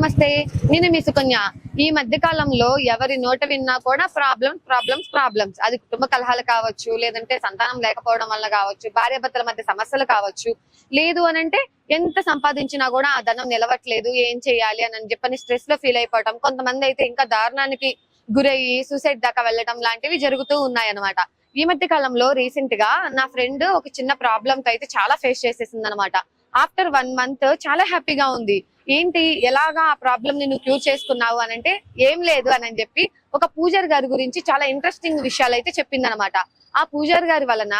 నమస్తే. నేను మీ సుకన్య. ఈ మధ్య కాలంలో ఎవరి నోట విన్నా కూడా ప్రాబ్లమ్స్ ప్రాబ్లమ్స్ ప్రాబ్లమ్స్ అది కుటుంబ కలహాలు కావచ్చు లేదంటే సంతానం లేకపోవడం వల్ల కావచ్చు భార్యాభర్తల మధ్య సమస్యలు కావచ్చు. లేదు అని అంటే ఎంత సంపాదించినా కూడా ఆ ధనం నిలవట్లేదు ఏం చేయాలి అని చెప్పని స్ట్రెస్లో ఫీల్ అయిపోవటం. కొంతమంది అయితే ఇంకా దారుణానికి గురయ్యి సూసైడ్ దాకా వెళ్ళడం లాంటివి జరుగుతూ ఉన్నాయి అనమాట ఈ మధ్య కాలంలో రీసెంట్గా నా ఫ్రెండ్ ఒక చిన్న ప్రాబ్లమ్తో అయితే చాలా ఫేస్ చేసేసింది అనమాట ఆఫ్టర్ వన్ మంత్ చాలా హ్యాపీగా ఉంది. ఏంటి ఎలాగా ఆ ప్రాబ్లం ని నువ్వు క్యూర్ చేసుకున్నావు అని అంటే ఏం లేదు అని అని చెప్పి ఒక పూజారి గారి గురించి చాలా ఇంట్రెస్టింగ్ విషయాలు అయితే చెప్పిందనమాట. ఆ పూజారి గారి వలన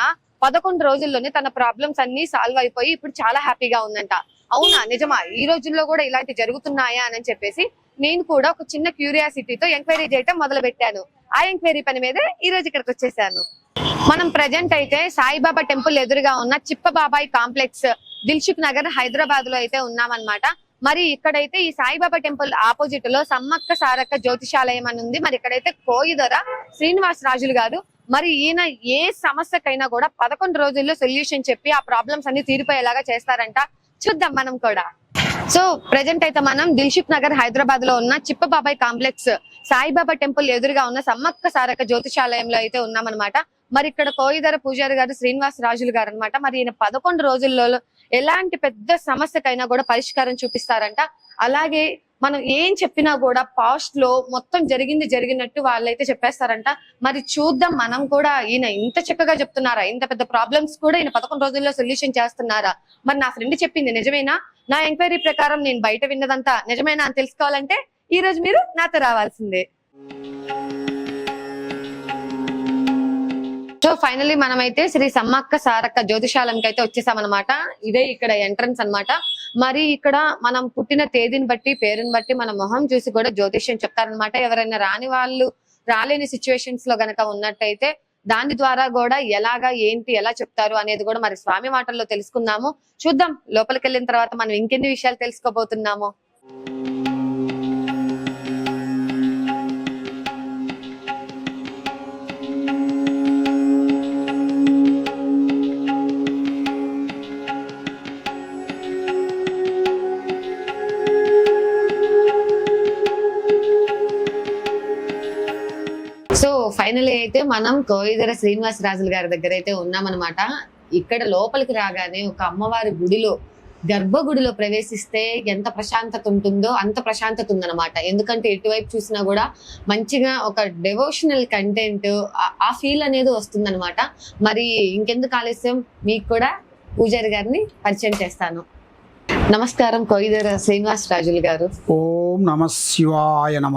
పదకొండు రోజుల్లోనే తన ప్రాబ్లమ్స్ అన్ని సాల్వ్ అయిపోయి ఇప్పుడు చాలా హ్యాపీగా ఉందంట. అవునా? నిజమా? ఈ రోజుల్లో కూడా ఇలాంటి జరుగుతున్నాయా అని చెప్పేసి నేను కూడా ఒక చిన్న క్యూరియాసిటీతో ఎంక్వైరీ చేయటం మొదలు పెట్టాను ఆ ఎంక్వైరీ పని మీదే ఈ రోజు ఇక్కడికి వచ్చేసాను. మనం ప్రజెంట్ అయితే సాయిబాబా టెంపుల్ ఎదురుగా ఉన్న చిప్పబాబాయ్ కాంప్లెక్స్ దిల్సుఖ్ నగర్ హైదరాబాద్లో అయితే ఉన్నామన్నమాట. మరి ఇక్కడైతే ఈ సాయిబాబా టెంపుల్ ఆపోజిట్లో సమ్మక్క సారక్క జ్యోతిషాలయం అని ఉంది. మరి ఇక్కడైతే కోయిదొర శ్రీనివాస్ రాజులు గారు. మరి ఈయన ఏ సమస్యకైనా కూడా పదకొండు రోజుల్లో సొల్యూషన్ చెప్పి ఆ ప్రాబ్లమ్స్ అన్ని తీరిపోయేలాగా చేస్తారంట. చూద్దాం మనం కూడా. సో ప్రజెంట్ అయితే మనం దిల్సుఖ్ నగర్ హైదరాబాద్లో ఉన్న చిప్పబాబాయ్ కాంప్లెక్స్ సాయిబాబా టెంపుల్ ఎదురుగా ఉన్న సమ్మక్క సారక జ్యోతిషాలయంలో అయితే ఉన్నామన్నమాట. మరి ఇక్కడ కోయిదర పూజారి గారు శ్రీనివాస్ రాజులు గారు అనమాట మరి ఈయన పదకొండు రోజుల్లో ఎలాంటి పెద్ద సమస్యకైనా కూడా పరిష్కారం చూపిస్తారంట. అలాగే మనం ఏం చెప్పినా కూడా పాస్ట్లో మొత్తం జరిగింది జరిగినట్టు వాళ్ళైతే చెప్పేస్తారంట. మరి చూద్దాం మనం కూడా ఈయన ఇంత చక్కగా చెప్తున్నారా? ఇంత పెద్ద ప్రాబ్లమ్స్ కూడా ఈయన పదకొండు రోజుల్లో సొల్యూషన్ చేస్తున్నారా? మరి నా ఫ్రెండ్ చెప్పింది నిజమేనా? నా ఎంక్వైరీ ప్రకారం నేను బయట విన్నదంతా నిజమేనా అని తెలుసుకోవాలంటే ఈ రోజు మీరు నాతో రావాల్సిందే. సో ఫైనలీ మనమైతే శ్రీ సమ్మక్క సారక్క జ్యోతిషాలంకి అయితే వచ్చేసామన్నమాట. ఇదే ఇక్కడ ఎంట్రన్స్ అన్నమాట. మరి ఇక్కడ మనం పుట్టిన తేదీని బట్టి పేరుని బట్టి మన మొహం చూసి కూడా జ్యోతిష్యం చెప్తారనమాట ఎవరైనా రాని వాళ్ళు రాలేని సిచ్యువేషన్స్లో గనక ఉన్నట్టయితే దాని ద్వారా కూడా ఎలాగా ఏంటి ఎలా చెప్తారు అనేది కూడా మరి స్వామి మాటల్లో తెలుసుకుందాము. చూద్దాం లోపలికి వెళ్ళిన తర్వాత మనం ఇంకెన్ని విషయాలు తెలుసుకోబోతున్నాము. ఫైనలీ అయితే మనం కోయిదర శ్రీనివాస రాజుల గారి దగ్గర అయితే ఉన్నామన్నమాట. ఇక్కడ లోపలికి రాగానే ఒక అమ్మవారి గుడిలో గర్భగుడిలో ప్రవేశిస్తే ఎంత ప్రశాంతత ఉంటుందో అంత ప్రశాంతత ఉందన్నమాట. ఎందుకంటే ఎటువైపు చూసినా కూడా మంచిగా ఒక డెవోషనల్ కంటెంట్ ఆ ఫీల్ అనేది వస్తుందన్నమాట. మరి ఇంకెందుకు ఆలస్యం? మీకు కూడా పూజారి గారిని పరిచయం చేస్తాను. నమస్కారం కోయిదర శ్రీనివాస రాజులు గారు. ఓం నమ శివాయ నమ.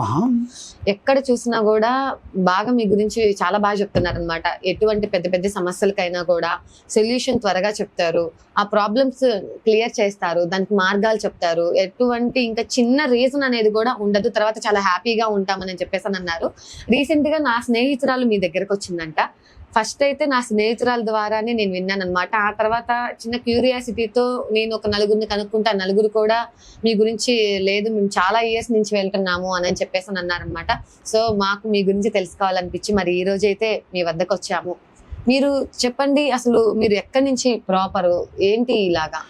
ఎక్కడ చూసినా కూడా బాగా మీ గురించి చాలా బాగా చెప్తున్నారు అనమాట ఎటువంటి పెద్ద పెద్ద సమస్యలకైనా కూడా సొల్యూషన్ త్వరగా చెప్తారు. ఆ ప్రాబ్లమ్స్ క్లియర్ చేస్తారు. దానికి మార్గాలు చెప్తారు. ఎటువంటి ఇంకా చిన్న రీజన్ అనేది కూడా ఉండదు. తర్వాత చాలా హ్యాపీగా ఉంటామని చెప్పేసి అని అన్నారు. రీసెంట్గా నా స్నేహితురాలు మీ దగ్గరకు వచ్చిందంట. ఫస్ట్ అయితే నా స్నేహితురాల ద్వారానే నేను విన్నాను అనమాట ఆ తర్వాత చిన్న క్యూరియాసిటీతో నేను ఒక నలుగురిని కనుక్కుంటా ఆ నలుగురు కూడా మీ గురించి లేదు మేము చాలా ఇయర్స్ నుంచి వెళ్తున్నాము అని అని చెప్పేసి అని అన్నారనమాట సో మాకు మీ గురించి తెలుసుకోవాలనిపించి మరి ఈ రోజు అయితే మీ వద్దకు వచ్చాము మీరు చెప్పండి అసలు మీరు ఎక్కడి నుంచి ప్రాపర్? ఏంటి ఇలాగా?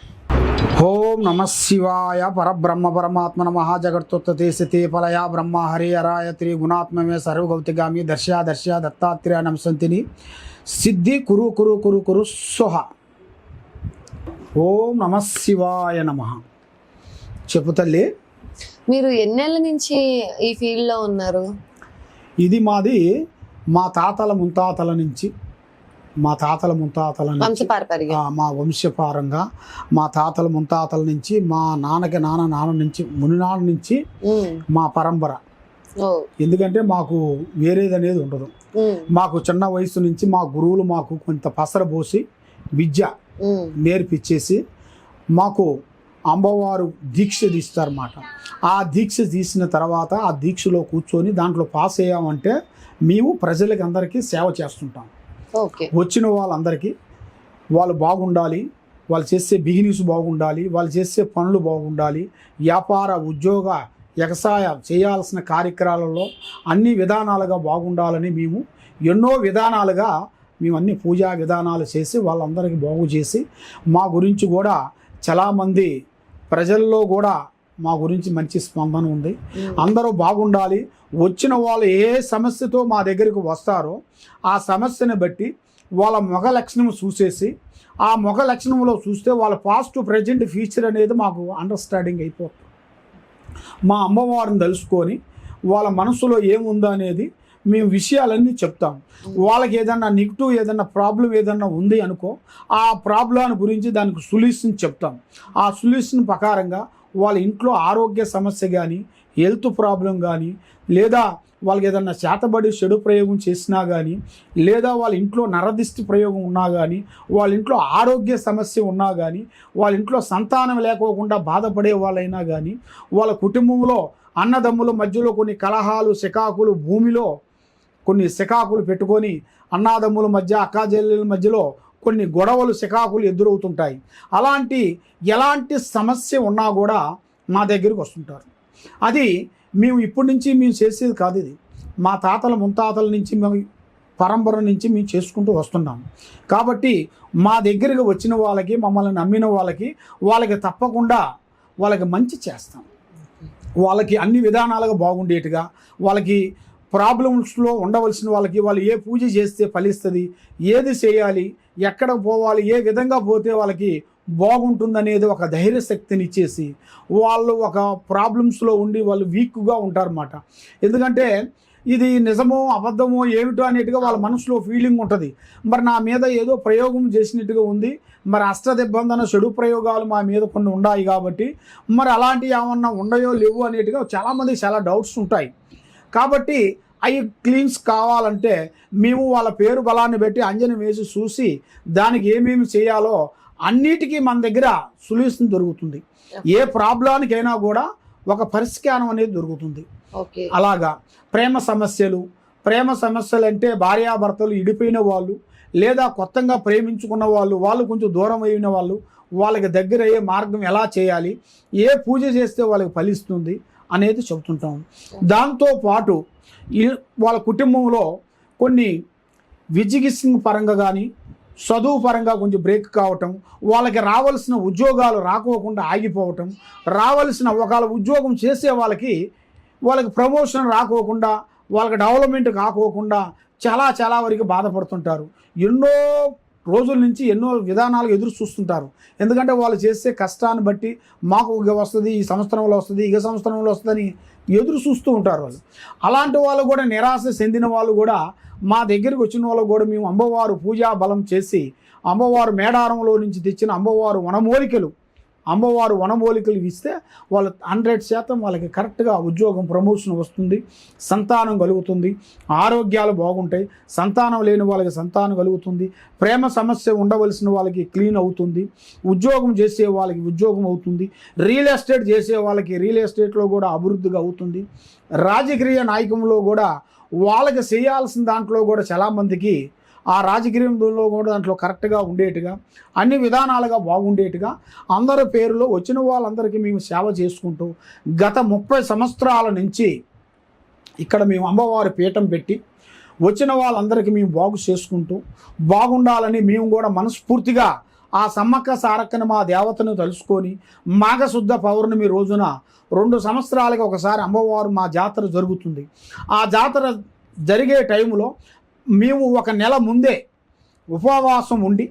ఓం నమ శివాయ పరబ్రహ్మ పరమాత్మ నమ జగత్తుత్తే స్థితి ఫలయ బ్రహ్మ హరి హరాయ త్రి గుణాత్మమే సర్వగౌతిగామి దర్శ దర్శ దత్తాత్రేయ నమసంతిని సిద్ధి కురు కురు కురు కురు సుహ. ఓం నమ శివాయ నమ. చెప్పు తల్లి. మీరు ఎన్నేళ్ళ నుంచి ఈ ఫీల్డ్లో ఉన్నారు? ఇది మాది మా తాతల ముంతాతల నుంచి. మా తాతల ముంతాతల మా వంశపారంగా. మా తాతల ముంతాతల నుంచి మా నాన్నకి నాన్న నాన్న నుంచి మునినాన్న నుంచి మా పరంపర. ఎందుకంటే మాకు వేరేది అనేది ఉండదు మాకు చిన్న వయసు నుంచి మా గురువులు మాకు కొంత పసర పోసి విద్య నేర్పించేసి మాకు అమ్మవారు దీక్ష తీస్తారన్నమాట. ఆ దీక్ష తీసిన తర్వాత ఆ దీక్షలో కూర్చొని దాంట్లో పాస్ అయ్యామంటే మేము ప్రజలకి అందరికీ సేవ చేస్తుంటాం. వచ్చిన వాళ్ళందరికీ వాళ్ళు బాగుండాలి వాళ్ళు చేసే బిజినెస్ బాగుండాలి వాళ్ళు చేసే పనులు బాగుండాలి వ్యాపార ఉద్యోగ వ్యవసాయ చేయాల్సిన కార్యక్రమాలలో అన్ని విధానాలుగా బాగుండాలని మేము ఎన్నో విధానాలుగా మేము అన్ని పూజా విధానాలు చేసి వాళ్ళందరికీ బాగు చేసి మా గురించి కూడా చాలామంది ప్రజల్లో కూడా మా గురించి మంచి స్పందన ఉంది. అందరూ బాగుండాలి. వచ్చిన వాళ్ళు ఏ సమస్యతో మా దగ్గరికి వస్తారో ఆ సమస్యని బట్టి వాళ్ళ మొగ లక్షణం చూసేసి ఆ మొగ లక్షణంలో చూస్తే వాళ్ళ పాస్ట్ ప్రజెంట్ ఫ్యూచర్ అనేది మాకు అండర్స్టాండింగ్ అయిపోతుంది. మా అమ్మవారిని తెలుసుకొని వాళ్ళ మనసులో ఏముందో అనేది మేము విషయాలన్నీ చెప్తాం. వాళ్ళకి ఏదన్నా నెగిటివ్ ఏదన్నా ప్రాబ్లం ఏదన్నా ఉంది అనుకో ఆ ప్రాబ్లం గురించి దానికి సొల్యూషన్ చెప్తాం. ఆ సొల్యూషన్ ప్రకారంగా వాళ్ళ ఇంట్లో ఆరోగ్య సమస్య కానీ హెల్త్ ప్రాబ్లం కానీ లేదా వాళ్ళకి ఏదన్నా చేతబడి చెడు ప్రయోగం చేసినా కానీ లేదా వాళ్ళ ఇంట్లో నరదిష్టి ప్రయోగం ఉన్నా కానీ వాళ్ళ ఇంట్లో ఆరోగ్య సమస్య ఉన్నా కానీ వాళ్ళ ఇంట్లో సంతానం లేకోకుండా బాధపడే వాళ్ళైనా కానీ వాళ్ళ కుటుంబంలో అన్నదమ్ముల మధ్యలో కొన్ని కలహాలు శకాకులు భూమిలో కొన్ని శకాకులు పెట్టుకొని అన్నాదమ్ముల మధ్య అక్కాజల్లుల మధ్యలో కొన్ని గొడవలు సికాకులు ఎదురవుతుంటాయి. అలాంటి ఎలాంటి సమస్య ఉన్నా కూడా మా దగ్గరికి వస్తుంటారు. అది మేము ఇప్పటి నుంచి మేము చేసేది కాదు ఇది. మా తాతల ముంతాతల నుంచి మేము పరంపర నుంచి మేము చేసుకుంటూ వస్తున్నాం. కాబట్టి మా దగ్గరికి వచ్చిన వాళ్ళకి మమ్మల్ని నమ్మిన వాళ్ళకి వాళ్ళకి తప్పకుండా వాళ్ళకి మంచి చేస్తాం. వాళ్ళకి అన్ని విధానాలుగా బాగుండేట్టుగా వాళ్ళకి ప్రాబ్లమ్స్లో ఉండవలసిన వాళ్ళకి వాళ్ళు ఏ పూజ చేస్తే ఫలిస్తుంది ఏది చేయాలి ఎక్కడ పోవాలి ఏ విధంగా పోతే వాళ్ళకి బాగుంటుందనేది ఒక ధైర్య శక్తిని ఇచ్చేసి వాళ్ళు ఒక ప్రాబ్లమ్స్లో ఉండి వాళ్ళు వీక్గా ఉంటారన్నమాట. ఎందుకంటే ఇది నిజమో అబద్ధమో ఏమిటో అనేట్టుగా వాళ్ళ మనసులో ఫీలింగ్ ఉంటుంది. మరి నా మీద ఏదో ప్రయోగం చేసినట్టుగా ఉంది. మరి అష్టదిబ్బందన చెడు ప్రయోగాలు మా మీద కొన్ని ఉన్నాయి కాబట్టి మరి అలాంటివి ఏమన్నా ఉండయో లేవు అనేట్టుగా చాలామంది చాలా డౌట్స్ ఉంటాయి. కాబట్టి అవి క్లీన్స్ కావాలంటే మేము వాళ్ళ పేరు బలాన్ని పెట్టి అంజనం వేసి చూసి దానికి ఏమేమి చేయాలో అన్నిటికీ మన దగ్గర సొల్యూషన్ దొరుకుతుంది. ఏ ప్రాబ్లానికైనా కూడా ఒక పరిష్కారం అనేది దొరుకుతుంది. అలాగా. ప్రేమ సమస్యలు ప్రేమ సమస్యలు అంటే భార్యాభర్తలు ఇడిపోయిన వాళ్ళు లేదా కొత్తగా ప్రేమించుకున్న వాళ్ళు వాళ్ళు కొంచెం దూరం అయిన వాళ్ళు వాళ్ళకి దగ్గర అయ్యే మార్గం ఎలా చేయాలి ఏ పూజ చేస్తే వాళ్ళకి ఫలిస్తుంది అనేది చెబుతుంటాం. దాంతో పాటు వాళ్ళ కుటుంబంలో కొన్ని విజిగిసింగ్ పరంగా కానీ చదువు పరంగా కొంచెం బ్రేక్ కావటం వాళ్ళకి రావాల్సిన ఉద్యోగాలు రాకోకుండా ఆగిపోవటం రావాల్సిన ఒకవేళ ఉద్యోగం చేసే వాళ్ళకి వాళ్ళకి ప్రమోషన్ రాకోకుండా వాళ్ళకి డెవలప్మెంట్ కాకోకుండా చాలా చాలా వరకు బాధపడుతుంటారు. ఎన్నో రోజుల నుంచి ఎన్నో విధానాలు ఎదురు చూస్తుంటారు. ఎందుకంటే వాళ్ళు చేసే కష్టాన్ని బట్టి మాకు ఇక వస్తుంది ఈ సంవత్సరంలో వస్తుంది ఇక సంవత్సరంలో వస్తుందని ఎదురు చూస్తూ ఉంటారు వాళ్ళు. అలాంటి వాళ్ళు కూడా నిరాశ చెందిన వాళ్ళు కూడా మా దగ్గరికి వచ్చిన వాళ్ళు కూడా మేము అమ్మవారు పూజా బలం చేసి అమ్మవారు మేడారంలో నుంచి తెచ్చిన అమ్మవారు వనమూలికలు అమ్మవారు వనమూలికలు ఇస్తే వాళ్ళ హండ్రెడ్ శాతం వాళ్ళకి కరెక్ట్గా ఉద్యోగం ప్రమోషన్ వస్తుంది సంతానం కలుగుతుంది ఆరోగ్యాలు బాగుంటాయి సంతానం లేని వాళ్ళకి సంతానం కలుగుతుంది ప్రేమ సమస్య ఉండవలసిన వాళ్ళకి క్లీన్ అవుతుంది ఉద్యోగం చేసే వాళ్ళకి ఉద్యోగం అవుతుంది రియల్ ఎస్టేట్ చేసే వాళ్ళకి రియల్ ఎస్టేట్లో కూడా అభివృద్ధిగా అవుతుంది. రాజకీయ నాయకంలో కూడా వాళ్ళకి చేయాల్సిన దాంట్లో కూడా చాలామందికి ఆ రాజకీయంలో కూడా దాంట్లో కరెక్ట్గా ఉండేట్టుగా అన్ని విధానాలుగా బాగుండేట్టుగా అందరి పేరులో వచ్చిన వాళ్ళందరికీ మేము సేవ చేసుకుంటూ గత ముప్పై సంవత్సరాల నుంచి ఇక్కడ మేము అమ్మవారి పీఠం పెట్టి వచ్చిన వాళ్ళందరికీ మేము బాగు చేసుకుంటూ బాగుండాలని మేము కూడా మనస్ఫూర్తిగా ఆ సమ్మక్క సారక్కను మా దేవతను తలుసుకొని మాఘశుద్ధ పౌర్ణమి రోజున రెండు సంవత్సరాలకి ఒకసారి అమ్మవారు మా జాతర జరుగుతుంది. ఆ జాతర జరిగే టైంలో మేము ఒక నెల ముందే ఉపవాసం ఉండి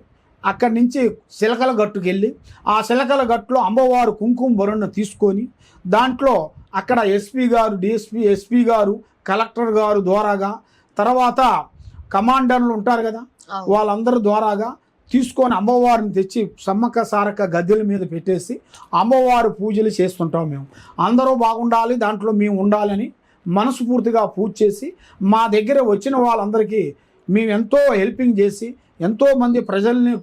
అక్కడి నుంచి శిలకల గట్టుకు వెళ్ళి ఆ శిలకల గట్టులో అమ్మవారు కుంకుమ బొరను తీసుకొని దాంట్లో అక్కడ ఎస్పీ గారు డిఎస్పీ ఎస్పీ గారు కలెక్టర్ గారు ద్వారాగా తర్వాత కమాండర్లు ఉంటారు కదా. వాళ్ళందరి ద్వారాగా తీసుకొని అమ్మవారిని తెచ్చి సమ్మక్క సారక్క గద్దెల మీద పెట్టేసి అమ్మవారు పూజలు చేస్తుంటాం మేము అందరూ బాగుండాలి దాంట్లో మేము ఉండాలని మనస్ఫూర్తిగా పూజ చేసి మా దగ్గర వచ్చిన వాళ్ళందరికీ మేము ఎంతో హెల్పింగ్ చేసి ఎంతోమంది ప్రజల్ని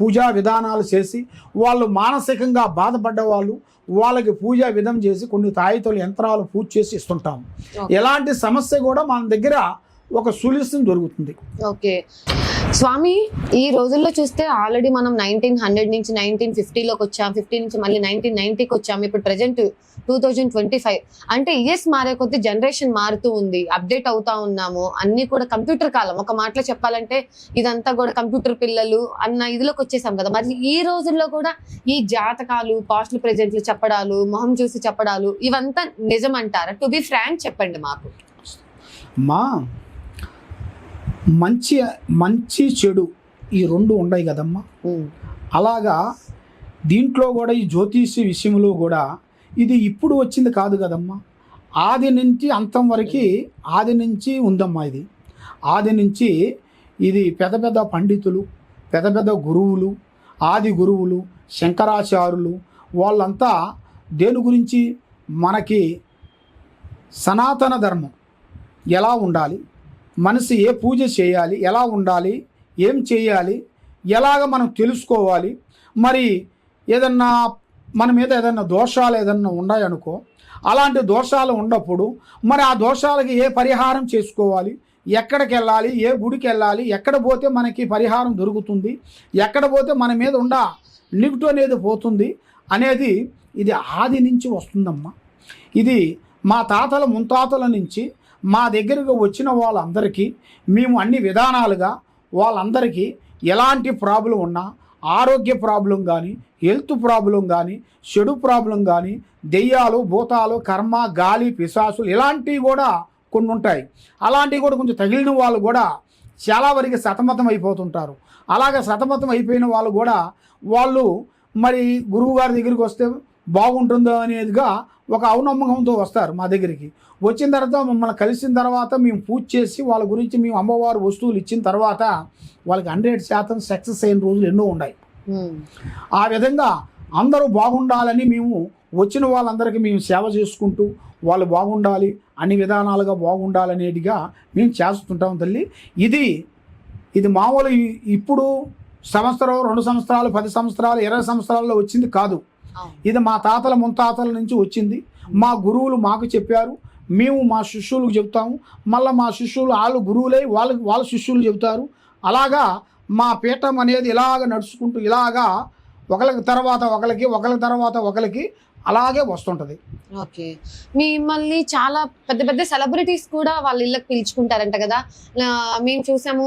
పూజా విధానాలు చేసి వాళ్ళు మానసికంగా బాధపడ్డ వాళ్ళు వాళ్ళకి పూజా విధం చేసి కొన్ని తాయితలు యంత్రాలు పూజ చేసి ఇస్తుంటాం. Okay. ఎలాంటి సమస్య కూడా మన దగ్గర ఒక సొల్యూషన్ దొరుకుతుంది. ఓకే. స్వామి ఈ రోజుల్లో చూస్తే ఆల్రెడీ మనం నైన్టీన్ హండ్రెడ్ నుంచి నైన్టీన్ ఫిఫ్టీలోకి వచ్చాం. ఫిఫ్టీ నుంచి మళ్ళీ నైన్టీన్ నైన్టీకి వచ్చాం. ఇప్పుడు present two thousand twenty five. అంటే ఇయర్స్ మారే కొద్ది జనరేషన్ మారుతూ ఉంది. అప్డేట్ అవుతా ఉన్నాము. అన్ని కూడా కంప్యూటర్ కాలం. ఒక మాటలో చెప్పాలంటే ఇదంతా కూడా కంప్యూటర్ పిల్లలు అన్న ఇదిలోకి వచ్చేసాం కదా. మరి ఈ రోజుల్లో కూడా ఈ జాతకాలు పాస్ట్లు ప్రెజెంట్లు చెప్పడాలు మొహం చూసి చెప్పడాలు ఇవంతా నిజమంటారా? టు బి ఫ్రాంక్ చెప్పండి మాకు. మా మంచి మంచి చెడు ఈ రెండు ఉన్నాయి కదమ్మా. అలాగా దీంట్లో కూడా ఈ జ్యోతిష్య విషయంలో కూడా ఇది ఇప్పుడు వచ్చింది కాదు కదమ్మా. ఆది నుంచి అంతం వరకు ఆది నుంచి ఉందమ్మా ఇది. ఆది నుంచి ఇది పెద్ద పెద్ద పండితులు పెద్ద పెద్ద గురువులు ఆది గురువులు శంకరాచార్యులు వాళ్ళంతా దేని గురించి మనకి సనాతన ధర్మం ఎలా ఉండాలి మనసు ఏ పూజ చేయాలి ఎలా ఉండాలి ఏం చేయాలి ఎలాగ మనం తెలుసుకోవాలి. మరి ఏదన్నా మన మీద ఏదన్నా దోషాలు ఏదన్నా ఉన్నాయనుకో అలాంటి దోషాలు ఉన్నప్పుడు మరి ఆ దోషాలకి ఏ పరిహారం చేసుకోవాలి? ఎక్కడికి వెళ్ళాలి? ఏ గుడికి వెళ్ళాలి? ఎక్కడ పోతే మనకి పరిహారం దొరుకుతుంది? ఎక్కడ పోతే మన మీద ఉండ నిగుటు అనేది పోతుంది? అనేది ఇది ఆది నుంచి వస్తుందమ్మా. ఇది మా తాతల ముంతాతల నుంచి మా దగ్గరకు వచ్చిన వాళ్ళందరికీ మేము అన్ని విధానాలుగా వాళ్ళందరికీ ఎలాంటి ప్రాబ్లం ఉన్నా ఆరోగ్య ప్రాబ్లం కానీ హెల్త్ ప్రాబ్లం కానీ చెడు ప్రాబ్లం కానీ దెయ్యాలు భూతాలు కర్మ గాలి పిశాసులు ఇలాంటివి కూడా కొన్ని ఉంటాయి అలాంటివి కూడా కొంచెం తగిలిన వాళ్ళు కూడా చాలా వరకు సతమతం అయిపోతుంటారు. అలాగే సతమతం అయిపోయిన వాళ్ళు కూడా వాళ్ళు మరి గురువు గారి దగ్గరికి వస్తే బాగుంటుందో అనేదిగా ఒక ఔనమ్మకంతో వస్తారు మా దగ్గరికి. వచ్చిన తర్వాత మమ్మల్ని కలిసిన తర్వాత మేము పూజ చేసి వాళ్ళ గురించి మేము అమ్మవారు వస్తువులు ఇచ్చిన తర్వాత వాళ్ళకి హండ్రెడ్ శాతం సక్సెస్ అయిన రోజులు ఎన్నో ఉన్నాయి. ఆ విధంగా అందరూ బాగుండాలని మేము వచ్చిన వాళ్ళందరికీ మేము సేవ చేసుకుంటూ వాళ్ళు బాగుండాలి అన్ని విధానాలుగా బాగుండాలనేటిగా మేము చేస్తుంటాం తల్లి. ఇది ఇది మామూలు ఇప్పుడు సంవత్సరం రెండు సంవత్సరాలు పది సంవత్సరాలు ఇరవై సంవత్సరాల్లో వచ్చింది కాదు. ఇది మా తాతల ముంతాతల నుంచి వచ్చింది. మా గురువులు మాకు చెప్పారు. మేము మా శిష్యులకు చెప్తాము. మళ్ళీ మా శిష్యులు వాళ్ళు గురువులై వాళ్ళకి వాళ్ళ శిష్యులు చెబుతారు. అలాగా మా పీఠం అనేది ఇలాగ నడుచుకుంటూ ఇలాగా ఒకరికి తర్వాత ఒకరికి ఒకరి తర్వాత ఒకరికి అలాగే వస్తుంటుంది. ఓకే. మిమ్మల్ని చాలా పెద్ద పెద్ద సెలబ్రిటీస్ కూడా వాళ్ళ ఇళ్ళకి పిలుచుకుంటారంట కదా. మేము చూసాము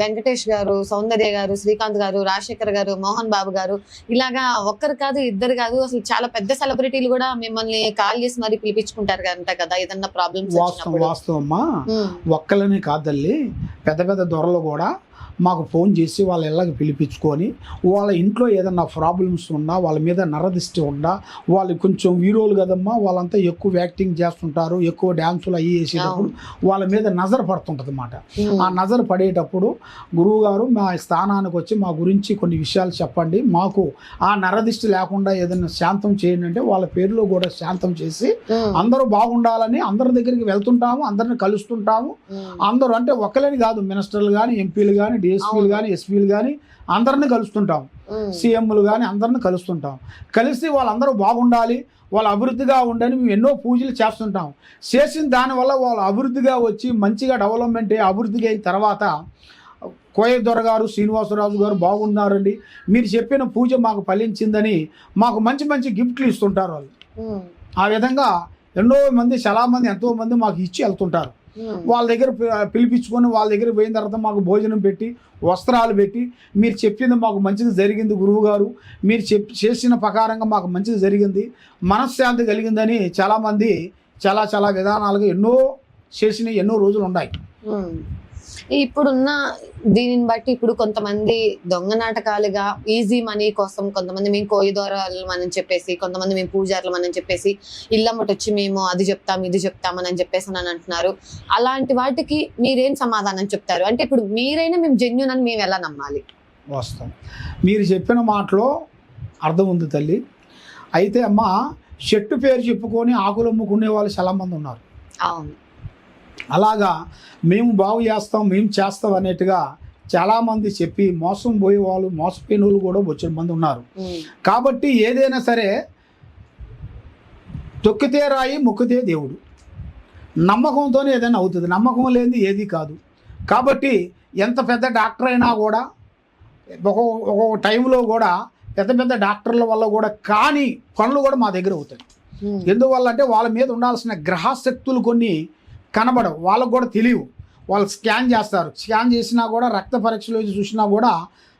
వెంకటేష్ గారు సౌందర్య గారు శ్రీకాంత్ గారు రాజశేఖర్ గారు మోహన్ బాబు గారు. ఇలాగా ఒక్కరు కాదు ఇద్దరు కాదు అసలు చాలా పెద్ద సెలబ్రిటీలు కూడా మిమ్మల్ని కాల్ చేసి మరి పిలిపించుకుంటారు అంట కదా ఏదన్నా ప్రాబ్లమ్స్ వాస్తవం వాస్తవమ్మా. ఒక్కళ్ళనే కాదల్లి పెద్ద పెద్ద దొరలు కూడా మాకు ఫోన్ చేసి వాళ్ళ ఇళ్ళకి పిలిపించుకొని వాళ్ళ ఇంట్లో ఏదన్నా ప్రాబ్లమ్స్ ఉన్నా వాళ్ళ మీద నరదిష్టి ఉన్నా వాళ్ళు కొంచెం హీరోలు కదమ్మా వాళ్ళంతా ఎక్కువ యాక్టింగ్ చేస్తుంటారు ఎక్కువ డ్యాన్సులు అయ్యి చేసేటప్పుడు వాళ్ళ మీద నజర్ పడుతుంటుంది అన్నమాట. ఆ నజర్ పడేటప్పుడు గురువుగారు మా స్థానానికి వచ్చి మా గురించి కొన్ని విషయాలు చెప్పండి. మాకు ఆ నరదిష్టి లేకుండా ఏదైనా శాంతం చేయండి అంటే వాళ్ళ పేరులో కూడా శాంతం చేసి అందరూ బాగుండాలని అందరి దగ్గరికి వెళ్తుంటాము అందరిని కలుస్తుంటాము. అందరూ అంటే ఒక్కలేని కాదు మినిస్టర్లు కానీ ఎంపీలు కానీ డిఎస్పీలు అవును. కానీ ఎస్పీలు కానీ అందరిని కలుస్తుంటాం. సీఎంలు కానీ అందరిని కలుస్తుంటాం. కలిసి వాళ్ళందరూ బాగుండాలి వాళ్ళ అభివృద్ధిగా ఉండని మేము ఎన్నో పూజలు చేస్తుంటాం. చేసిన దానివల్ల వాళ్ళు అభివృద్ధిగా వచ్చి మంచిగా డెవలప్మెంట్ అయ్యి అభివృద్ధిగా అయిన తర్వాత కోయదొర గారు శ్రీనివాసరాజు గారు బాగున్నారండి. మీరు చెప్పిన పూజ మాకు ఫలించిందని మాకు మంచి మంచి గిఫ్ట్లు ఇస్తుంటారు వాళ్ళు. ఆ విధంగా ఎన్నో మంది చాలా మంది ఎంతో మంది మాకు ఇచ్చి వెళ్తుంటారు. వాళ్ళ దగ్గర పిలిపించుకొని వాళ్ళ దగ్గర పోయిన తర్వాత మాకు భోజనం పెట్టి వస్త్రాలు పెట్టి మీరు చెప్పింది మాకు మంచిది జరిగింది గురువు గారు. మీరు చెప్ చేసిన ప్రకారంగా మాకు మంచిది జరిగింది. మనశ్శాంతి కలిగిందని చాలామంది చాలా చాలా విధానాలుగా ఎన్నో చేసిన ఎన్నో రోజులు ఉన్నాయి. ఉమ్. ఇప్పుడున్న దీనిని బట్టి ఇప్పుడు కొంతమంది దొంగ నాటకాలుగా ఈజీ మనీ కోసం కొంతమంది మేము కోయిదోరాలు అని చెప్పేసి కొంతమంది మేము పూజారులు అని చెప్పేసి ఇల్లమ్మటి వచ్చి మేము అది చెప్తాం ఇది చెప్తామని అని చెప్పేసి అని అంటున్నారు. అలాంటి వాటికి మీరేం సమాధానం చెప్తారు? అంటే ఇప్పుడు మీరైనా మేము జెన్యున్ అని మేము ఎలా నమ్మాలి? వస్తాం మీరు చెప్పిన మాటలో అర్థం ఉంది తల్లి. అయితే అమ్మ చెట్టు పేరు చెప్పుకొని ఆకులు అమ్ముకునే వాళ్ళు చాలామంది ఉన్నారు. అవును. అలాగా మేము బాగు చేస్తాం మేము చేస్తాం అన్నట్టుగా చాలామంది చెప్పి మోసం పోయే వాళ్ళు మోసపోయిన వాళ్ళు కూడా వచ్చిన మంది ఉన్నారు. కాబట్టి ఏదైనా సరే తొక్కితే రాయి మొక్కితే దేవుడు. నమ్మకంతోనే ఏదైనా అవుతుంది. నమ్మకం లేనిది ఏది కాదు. కాబట్టి ఎంత పెద్ద డాక్టర్ అయినా కూడా ఒక్కొక్క ఒక్కొక్క టైంలో కూడా పెద్ద పెద్ద డాక్టర్ల వల్ల కూడా కాని పనులు కూడా మా దగ్గర అవుతాయి. ఎందువల్ల అంటే వాళ్ళ మీద ఉండాల్సిన గ్రహశక్తులు కొన్ని కనబడవు. వాళ్ళకు కూడా తెలియవు. వాళ్ళు స్కాన్ చేస్తారు. స్కాన్ చేసినా కూడా రక్త పరీక్షలు చూసినా కూడా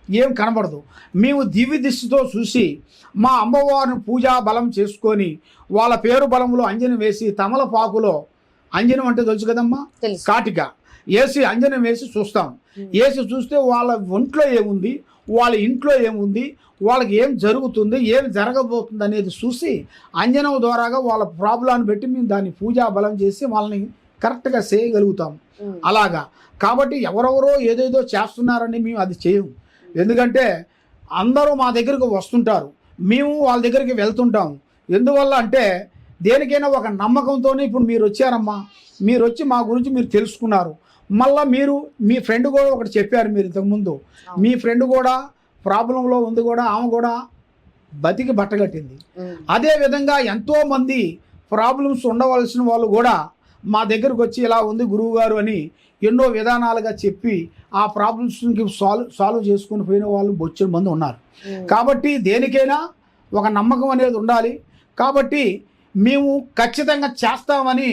ఏం కనబడదు. మేము దివ్య దృష్టితో చూసి మా అమ్మవారిని పూజా బలం చేసుకొని వాళ్ళ పేరు బలంలో అంజనం వేసి తమలపాకులో అంజనం అంటే తెలుసు కదమ్మా? కాటిక. వేసి అంజనం వేసి చూస్తాం. వేసి చూస్తే వాళ్ళ ఒంట్లో ఏముంది? వాళ్ళ ఇంట్లో ఏముంది? వాళ్ళకి ఏం జరుగుతుంది? ఏం జరగబోతుంది అనేది చూసి అంజనం ద్వారాగా వాళ్ళ ప్రాబ్లాన్ని బట్టి మేము దాన్ని పూజా బలం చేసి వాళ్ళని కరెక్ట్గా చేయగలుగుతాం. అలాగా. కాబట్టి ఎవరెవరో ఏదేదో చేస్తున్నారని మేము అది చేయము. ఎందుకంటే అందరూ మా దగ్గరకు వస్తుంటారు. మేము వాళ్ళ దగ్గరికి వెళ్తుంటాం ఎందువల్ల అంటే దేనికైనా ఒక నమ్మకంతోనే ఇప్పుడు మీరు వచ్చారమ్మా. మీరు వచ్చి మా గురించి మీరు తెలుసుకున్నారు. మళ్ళా మీరు మీ ఫ్రెండ్ కూడా ఒకటి చెప్పారు మీరు ఇంతకుముందు మీ ఫ్రెండ్ కూడా ప్రాబ్లంలో ఉంది కూడా ఆమె కూడా బతికి బట్టగట్టింది. ఉమ్, అదే విధంగా ఎంతోమంది ప్రాబ్లమ్స్ ఉండవలసిన వాళ్ళు కూడా మా దగ్గరకు వచ్చి ఇలా ఉంది గురువు గారు అని ఎన్నో విధానాలుగా చెప్పి ఆ ప్రాబ్లమ్స్కి సాల్వ్ సాల్వ్ చేసుకుని పోయిన వాళ్ళు బొచ్చిన మంది ఉన్నారు. కాబట్టి దేనికైనా ఒక నమ్మకం అనేది ఉండాలి. కాబట్టి మేము ఖచ్చితంగా చేస్తామని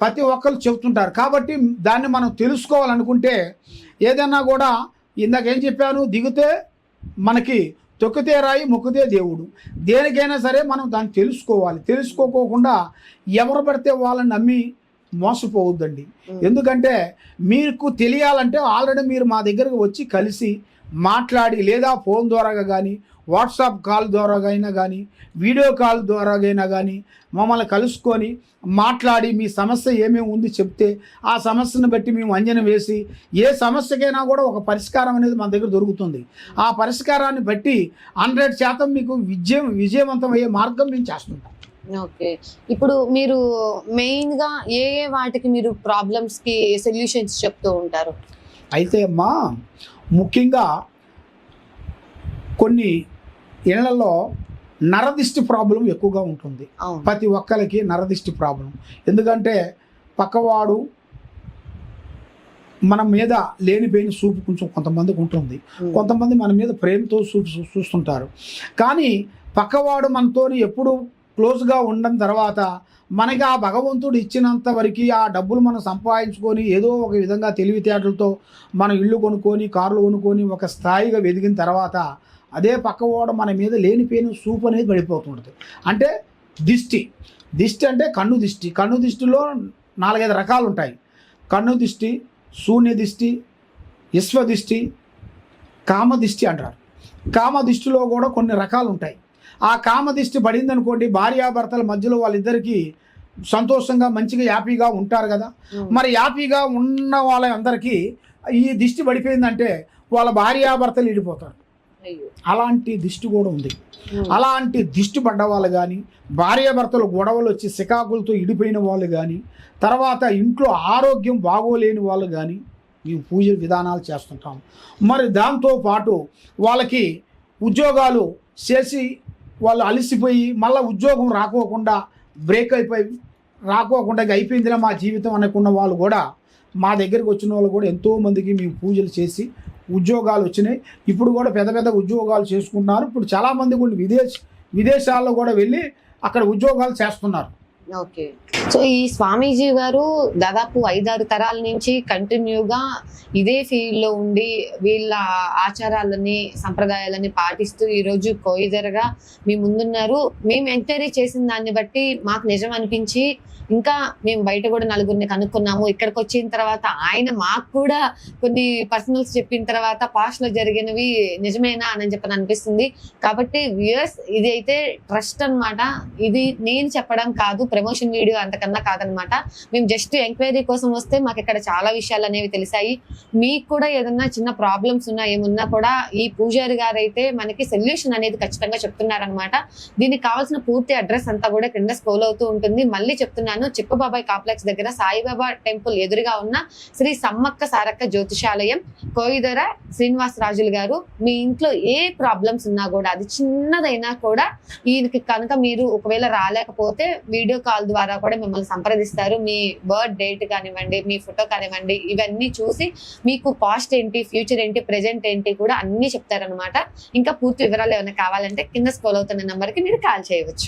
ప్రతి ఒక్కరు చెబుతుంటారు. కాబట్టి దాన్ని మనం తెలుసుకోవాలనుకుంటే ఏదైనా కూడా ఇందాక ఏం చెప్పాను దిగితే మనకి తొక్కితే రాయి మొక్కితే దేవుడు. దేనికైనా సరే మనం దాన్ని తెలుసుకోవాలి. తెలుసుకోకోకుండా ఎవరు పడితే వాళ్ళని నమ్మి మోసపోవద్దండి. ఎందుకంటే మీకు తెలియాలంటే ఆల్రెడీ మీరు మా దగ్గరకు వచ్చి కలిసి మాట్లాడి లేదా ఫోన్ ద్వారా కానీ వాట్సాప్ కాల్ ద్వారా అయినా కానీ వీడియో కాల్ ద్వారా అయినా కానీ మమ్మల్ని కలుసుకొని మాట్లాడి మీ సమస్య ఏమేమి ఉంది చెప్తే ఆ సమస్యను బట్టి మేము అంజనం వేసి ఏ సమస్యకైనా కూడా ఒక పరిష్కారం అనేది మన దగ్గర దొరుకుతుంది. ఆ పరిష్కారాన్ని బట్టి హండ్రెడ్ శాతం మీకు విజయం విజయవంతం అయ్యే మార్గం మేము చేస్తుంటాం. ఓకే. ఇప్పుడు మీరు మెయిన్గా ఏ ఏ వాటికి మీరు ప్రాబ్లమ్స్కి సొల్యూషన్స్ చెప్తూ ఉంటారు? అయితే అమ్మా ముఖ్యంగా కొన్ని ఇళ్ళలో నరదిష్టి ప్రాబ్లం ఎక్కువగా ఉంటుంది. ప్రతి ఒక్కరికి నరదిష్టి ప్రాబ్లం ఎందుకంటే పక్కవాడు మన మీద లేనిపోయిన చూపు కొంచెం కొంతమందికి ఉంటుంది. కొంతమంది మన మీద ప్రేమతో చూ చూ- చూస్తుంటారు. కానీ పక్కవాడు మనతో ఎప్పుడు క్లోజ్గా ఉండడం తర్వాత మనకి ఆ భగవంతుడు ఇచ్చినంత వరకు ఆ డబ్బులు మనం సంపాదించుకొని ఏదో ఒక విధంగా తెలివితేటలతో మనం ఇల్లు కొనుక్కొని కార్లు కొనుక్కొని ఒక స్థాయిగా వెదిగిన తర్వాత అదే పక్కవాడు మన మీద లేనిపోయిన సూపు అనేది పడిపోతుంటుంది. అంటే దిష్టి. దిష్టి అంటే కన్ను దిష్టి. కన్ను దిష్టిలో నాలుగైదు రకాలు ఉంటాయి కన్ను దిష్టి శూన్య దిష్టి విశ్వ దిష్టి కామదిష్టి అంటారు. కామదిష్టిలో కూడా కొన్ని రకాలు ఉంటాయి ఆ కామదిష్టి పడింది అనుకోండి భార్యాభర్తల మధ్యలో వాళ్ళిద్దరికీ సంతోషంగా మంచిగా హ్యాపీగా ఉంటారు కదా. మరి హ్యాపీగా ఉన్న వాళ్ళందరికీ ఈ దిష్టి పడిపోయిందంటే వాళ్ళ భార్యాభర్తలు ఇడిపోతారు. అలాంటి దిష్టి కూడా ఉంది. అలాంటి దిష్టి పడ్డ వాళ్ళు కానీ భార్యాభర్తలు గొడవలు వచ్చి సికాకులతో ఇడిపోయిన వాళ్ళు కానీ తర్వాత ఇంట్లో ఆరోగ్యం బాగోలేని వాళ్ళు కానీ మేము పూజ విధానాలు చేస్తుంటాం. మరి దాంతో పాటు వాళ్ళకి ఉద్యోగాలు చేసి వాళ్ళు అలసిపోయి మళ్ళీ ఉద్యోగం రాకోకుండా బ్రేక్ అయిపోయి రాకోకుండా ఇక అయిపోయిందిరా మా జీవితం అనుకున్న వాళ్ళు కూడా మా దగ్గరికి వచ్చిన వాళ్ళు కూడా ఎంతోమందికి మేము పూజలు చేసి ఉద్యోగాలు వచ్చినాయి. ఇప్పుడు కూడా పెద్ద పెద్ద ఉద్యోగాలు చేసుకుంటున్నారు. ఇప్పుడు చాలామంది కూడా విదేశ విదేశాల్లో కూడా వెళ్ళి అక్కడ ఉద్యోగాలు చేస్తున్నారు. సో ఈ స్వామీజీ గారు దాదాపు ఐదారు తరాల నుంచి కంటిన్యూగా ఇదే ఫీల్డ్లో ఉండి వీళ్ళ ఆచారాలని సంప్రదాయాలని పాటిస్తూ ఈ రోజు కోయిదరగా మీ ముందున్నారు. మేము ఎంక్వైరీ చేసిన దాన్ని బట్టి మాకు నిజం అనిపించి ఇంకా మేము బయట కూడా నలుగురిని కనుక్కున్నాము. ఇక్కడికి వచ్చిన తర్వాత ఆయన మాకు కూడా కొన్ని పర్సనల్స్ చెప్పిన తర్వాత పాస్ట్లో జరిగినవి నిజమేనా అని చెప్పని అనిపిస్తుంది. కాబట్టి వ్యూయర్స్ ఇది అయితే ట్రస్ట్ అన్నమాట. ఇది నేను చెప్పడం కాదు ప్రమోషన్ వీడియో అంతకన్నా కాదనమాట. మేము జస్ట్ ఎంక్వైరీ కోసం వస్తే మాకు ఇక్కడ చాలా విషయాలు అనేవి తెలిసాయి. మీకు కూడా ఏదన్నా చిన్న ప్రాబ్లమ్స్ ఉన్నా ఏమున్నా కూడా ఈ పూజారి గారు అయితే మనకి సొల్యూషన్ అనేది ఖచ్చితంగా చెప్తున్నారనమాట. దీనికి కావాల్సిన పూర్తి అడ్రస్ అంతా కూడా కింద స్క్రోల్ అవుతూ ఉంటుంది. మళ్ళీ చెప్తున్నాను చిప్పబాబాయ్ కాంప్లెక్స్ దగ్గర సాయిబాబా టెంపుల్ ఎదురుగా ఉన్న శ్రీ సమ్మక్క సారక్క జ్యోతిషాలయం కోయిదర శ్రీనివాస్ రాజులు గారు మీ ఇంట్లో ఏ ప్రాబ్లమ్స్ ఉన్నా కూడా అది చిన్నదైనా కూడా ఈయనకి కనుక మీరు ఒకవేళ రాలేకపోతే వీడియో కాల్ ద్వారా కూడా మిమ్మల్ని సంప్రదిస్తారు. మీ బర్త్ డేట్ కానివ్వండి మీ ఫోటో కానివ్వండి ఇవన్నీ చూసి మీకు పాస్ట్ ఏంటి ఫ్యూచర్ ఏంటి ప్రెజెంట్ ఏంటి కూడా అన్ని చెప్తారనమాట ఇంకా పూర్తి వివరాలు ఏమైనా కావాలంటే కింద స్కోల్ అవుతున్న నెంబర్కి మీరు కాల్ చేయవచ్చు.